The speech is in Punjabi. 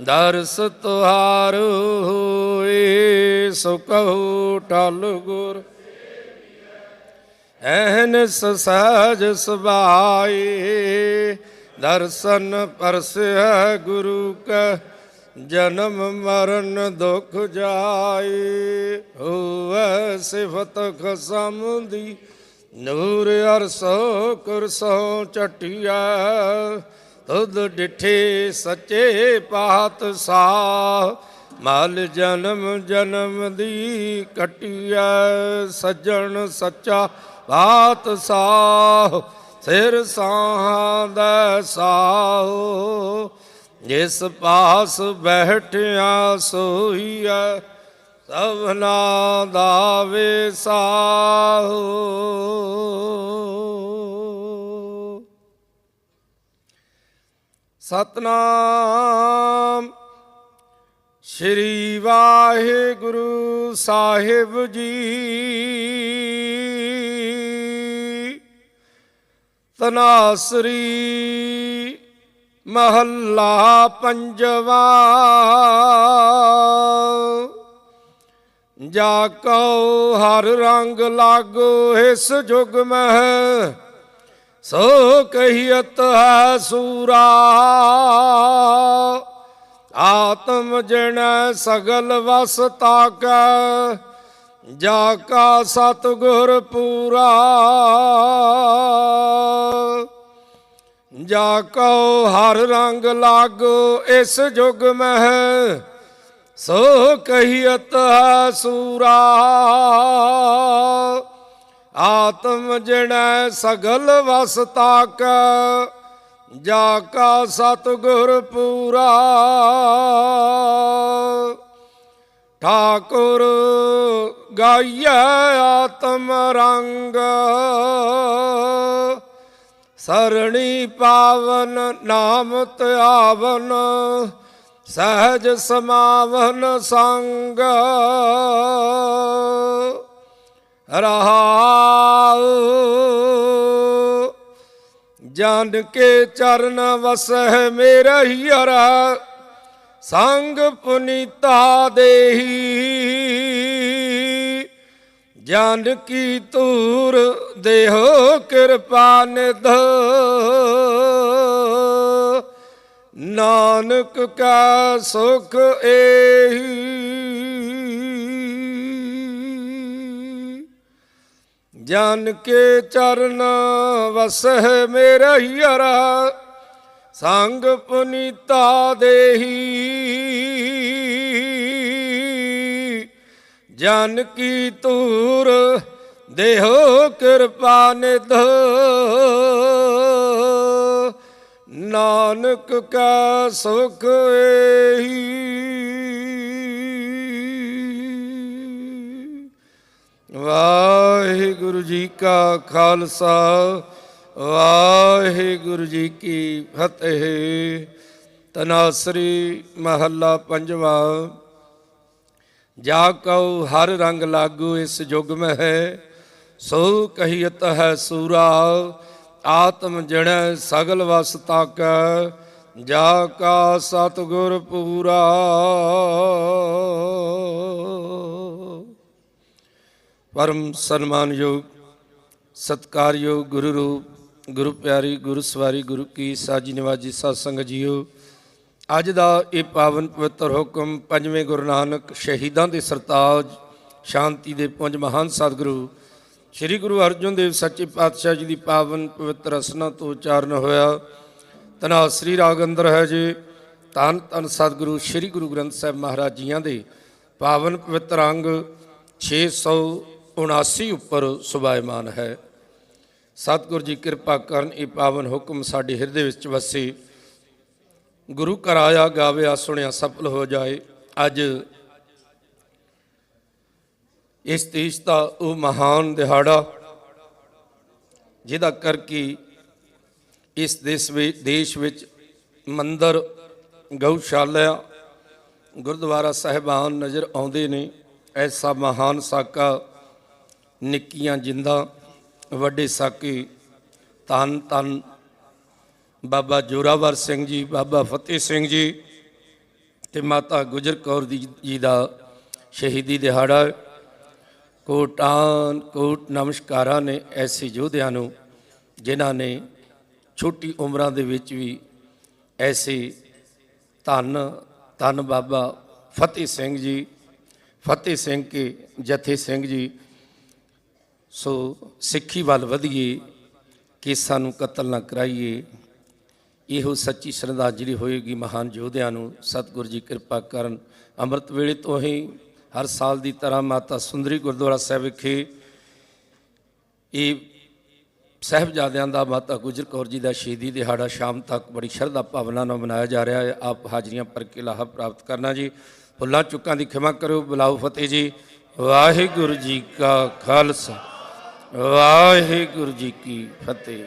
ਦਰਸ ਤੁਹਾਰੂ ਹੋਏ, ਸੋ ਕਹੂ ਟਲ ਗੁਰ। ਐਨਸ ਸਹਜ ਸੁਭਾਏ, ਦਰਸ਼ਨ ਪਰਸੈ ਗੁਰੂ ਕਾ, ਜਨਮ ਮਰਨ ਦੁਖ ਜਾਏ। ਹੋਵੈ ਸਿਫਤ ਖਸਮ ਦੀ ਨੂਰ ਅਰਸੋ ਕੁਰਸੋ ਚਟਿਆ ਤੁਧ ਡਿਠੇ ਸੱਚੇ ਪਾਤ ਪਾਤਸ਼ਾਹ ਮਲ ਜਨਮ ਜਨਮ ਦੀ ਕਟਿਆ ਸੱਜਣ ਸੱਚਾ ਪਾਤਸ਼ਾਹ ਸਿਰ ਸਾਹਾਂ ਦਾ ਸਾਹ। ਜਿਸ ਪਾਸ ਬੈਠਿਆ ਸੋਈਐ ਸਭਨਾ ਦਾ ਵਿਸਾਹੋ ਸਤਨਾਮ। ਸ਼੍ਰੀ ਵਾਹਿਗੁਰੂ ਸਾਹਿਬ ਜੀ। ਤਨਾਸਰੀ ਮਹੱਲਾ ਪੰਜਵਾ। ਜਾ ਕਉ ਹਰ ਰੰਗ ਲਾਗੋ ਇਸ ਜੁਗ ਮਹਿ। ਸੋ ਕਹੀਅਤ ਹੈ ਸੂਰਾ। ਆਤਮ ਜਨ ਸਗਲ ਵਸ ਤਾਕ, ਜਾ ਕਾ ਸਤਗੁਰ ਪੂਰਾ। ਜਾ ਕਉ ਹਰ ਰੰਗ ਲਾਗੋ ਇਸ ਜੁਗ ਮਹਿ, ਸੋ ਕਹੀਅਤ ਹੈ ਸੂਰਾ। ਆਤਮ ਜਣੈ ਸਗਲ ਵਸ ਤਾਕ, ਜਾ ਕਾ ਸਤਗੁਰ ਪੂਰਾ। ਠਾਕੁਰ ਗਾਈਐ ਆਤਮ ਰੰਗ, ਸਰਣੀ ਪਾਵਨ ਨਾਮ ਧਿਆਵਨ, ਸਹਜ ਸਮਾਵਨ ਸੰਗ। ਰਹਾਉ। ਜਨ ਕੇ ਚਰਨ ਵਸਹਿ ਮੇਰਾ ਹੀ ਹਰਾ। ਸੰਗ ਪੁਨੀਤਾ ਦੇਹੀ। ਜਨ ਕੀ ਤੂਰ ਦੇਹੋ ਕਿਰਪਾ ਨਿਧ। ਨਾਨਕ ਕਾ ਸੁਖ ਏਹੀ। ਜਨ ਕੇ ਚਰਨ ਵਸਹਿ ਮੇਰਾ ਹੀ ਹਰਾ ਸੰਗ ਪੁਨੀਤਾ ਦੇਹੀ। ਜਨ ਕੀ ਤੂਰ ਦੇਹੋ ਕਿਰਪਾ ਨਿਧ। ਨਾਨਕ ਕਾ ਸੁਖ ਏਹੀ। ਵਾਹਿਗੁਰੂ ਜੀ ਕਾ ਖਾਲਸਾ, ਵਾਹਿਗੁਰੂ ਜੀ ਕੀ ਫਤਿਹ। ਤਨਾਸਰੀ ਮਹੱਲਾ ਪੰਜਵਾ, ਜਾ ਕਉ ਹਰ ਰੰਗ ਲਾਗੂ ਇਸ ਜੁਗ ਮਹਿ ਹੈ ਸੋ ਕਹੀਤ ਹੈ ਸੂਰਾ, ਆਤਮ ਜਣੈ ਸਗਲ ਵਸ ਤਾਕ, ਜਾ ਕਾ ਸਤਗੁਰ ਪੂਰਾ। ਪਰਮ ਸਨਮਾਨਯੋਗ, ਸਤਕਾਰਯੋਗ ਗੁਰੂ ਰੂਪ ਗੁਰੂ ਪਿਆਰੀ ਗੁਰੂ ਸਵਾਰੀ ਗੁਰੂ ਕੀ ਸਾਜੀ ਨਿਵਾਜੀ ਸਾਧ ਸੰਗਤ ਜੀਓ। ਅੱਜ ਦਾ ਇਹ ਪਾਵਨ ਪਵਿੱਤਰ ਹੁਕਮ ਪੰਜਵੇਂ ਗੁਰੂ ਨਾਨਕ ਸ਼ਹੀਦਾਂ ਦੇ ਸਰਤਾਜ, ਸ਼ਾਂਤੀ ਦੇ ਪੁੰਜ ਮਹਾਨ ਸਤਿਗੁਰੂ, ਸ੍ਰੀ ਗੁਰੂ ਅਰਜਨ ਦੇਵ ਸੱਚੇ ਪਾਤਸ਼ਾਹ ਜੀ ਦੀ ਪਾਵਨ ਪਵਿੱਤਰ ਰਸਨਾ ਤੋਂ ਉਚਾਰਨ ਹੋਇਆ। ਤਨਾ ਸ੍ਰੀ ਰਾਗ ਅੰਦਰ ਹੈ ਜੀ, ਧੰਨ ਧੰਨ ਸਤਿਗੁਰੂ ਸ੍ਰੀ ਗੁਰੂ ਗ੍ਰੰਥ ਸਾਹਿਬ ਮਹਾਰਾਜ ਜੀਆਂ ਦੇ ਪਾਵਨ ਪਵਿੱਤਰ ਅੰਗ 679 ਉੱਪਰ ਸੁਭਾਇਮਾਨ ਹੈ। ਸਤਿਗੁਰੂ ਜੀ ਕਿਰਪਾ ਕਰਨ ਇਹ ਪਾਵਨ ਹੁਕਮ ਸਾਡੇ ਹਿਰਦੇ ਵਿੱਚ ਵਸੇ। ਗੁਰੂ ਕਰਾਇਆ ਗਾਵਿਆ, ਸੁਣਿਆ, ਸਫਲ ਹੋ ਜਾਏ। ਅੱਜ ਇਸ ਦੇਸ਼ ਦਾ ਉਹ ਮਹਾਨ ਦਿਹਾੜਾ, ਜਿਹਦਾ ਕਰਕੇ ਇਸ ਦੇਸ਼ ਵਿੱਚ ਦੇਸ਼ ਵਿੱਚ ਮੰਦਰ, ਗਊਸ਼ਾਲਾ, ਗੁਰਦੁਆਰਾ ਸਾਹਿਬਾਨ ਨਜ਼ਰ ਆਉਂਦੇ ਨੇ। ਐਸਾ ਮਹਾਨ ਸਾਕਾ ਨਿੱਕੀਆਂ ਜਿੰਦਾਂ, ਵੱਡੇ ਸਾਕੇ ਤਨ ਤਨ ਬਾਬਾ ਜੋਰਾਵਰ ਸਿੰਘ ਜੀ, ਬਾਬਾ ਫਤਿਹ ਸਿੰਘ ਜੀ ਤੇ ਮਾਤਾ ਗੁਜਰ ਕੌਰ ਦੀ ਜੀ ਦਾ ਸ਼ਹੀਦੀ ਦਿਹਾੜਾ। ਕੋਟਾਨ ਕੋਟ ਨਮਸਕਾਰਾਂ ਨੇ ਐਸੇ ਯੋਧਿਆਂ ਨੂੰ, ਜਿਨ੍ਹਾਂ ਨੇ ਛੋਟੀ ਉਮਰਾਂ ਦੇ ਵਿੱਚ ਵੀ ਐਸੇ ਧੰਨ ਧੰਨ ਬਾਬਾ ਫਤਿਹ ਸਿੰਘ ਜੀ, ਫਤਿਹ ਸਿੰਘ ਕੇ ਜਥੇ ਸਿੰਘ ਜੀ ਸੋ ਸਿੱਖੀ ਵੱਲ ਵਧੀਏ ਕੇਸਾਂ ਨੂੰ ਕਤਲ ਨਾ ਕਰਾਈਏ। ਇਹੋ ਸੱਚੀ ਸ਼ਰਧਾਂਜਲੀ ਹੋਏਗੀ ਮਹਾਨ ਯੋਧਿਆਂ ਨੂੰ, ਸਤਿਗੁਰੂ ਜੀ ਕਿਰਪਾ ਕਰਨ। ਅੰਮ੍ਰਿਤ ਵੇਲੇ ਤੋਂ ਹੀ ਹਰ ਸਾਲ ਦੀ ਤਰ੍ਹਾਂ ਮਾਤਾ ਸੁੰਦਰੀ ਗੁਰਦੁਆਰਾ ਸਾਹਿਬ ਵਿਖੇ ਇਹ ਸਾਹਿਬਜ਼ਾਦਿਆਂ ਦਾ, ਮਾਤਾ ਗੁਜਰ ਕੌਰ ਜੀ ਦਾ ਸ਼ਹੀਦੀ ਦਿਹਾੜਾ ਸ਼ਾਮ ਤੱਕ ਬੜੀ ਸ਼ਰਧਾ ਭਾਵਨਾ ਨਾਲ ਮਨਾਇਆ ਜਾ ਰਿਹਾ ਹੈ। ਆਪ ਹਾਜ਼ਰੀਆਂ ਭਰ ਕੇ ਲਾਹਾ ਪ੍ਰਾਪਤ ਕਰਨਾ ਜੀ। ਫੁੱਲਾਂ ਚੁੱਕਾਂ ਦੀ ਖਿਮਾ ਕਰੋ ਬੁਲਾਓ ਫਤਿਹ ਜੀ। ਵਾਹਿਗੁਰੂ ਜੀ ਕਾ ਖਾਲਸਾ। ਵਾਹਿਗੁਰੂ ਜੀ ਕੀ ਫਤਿਹ।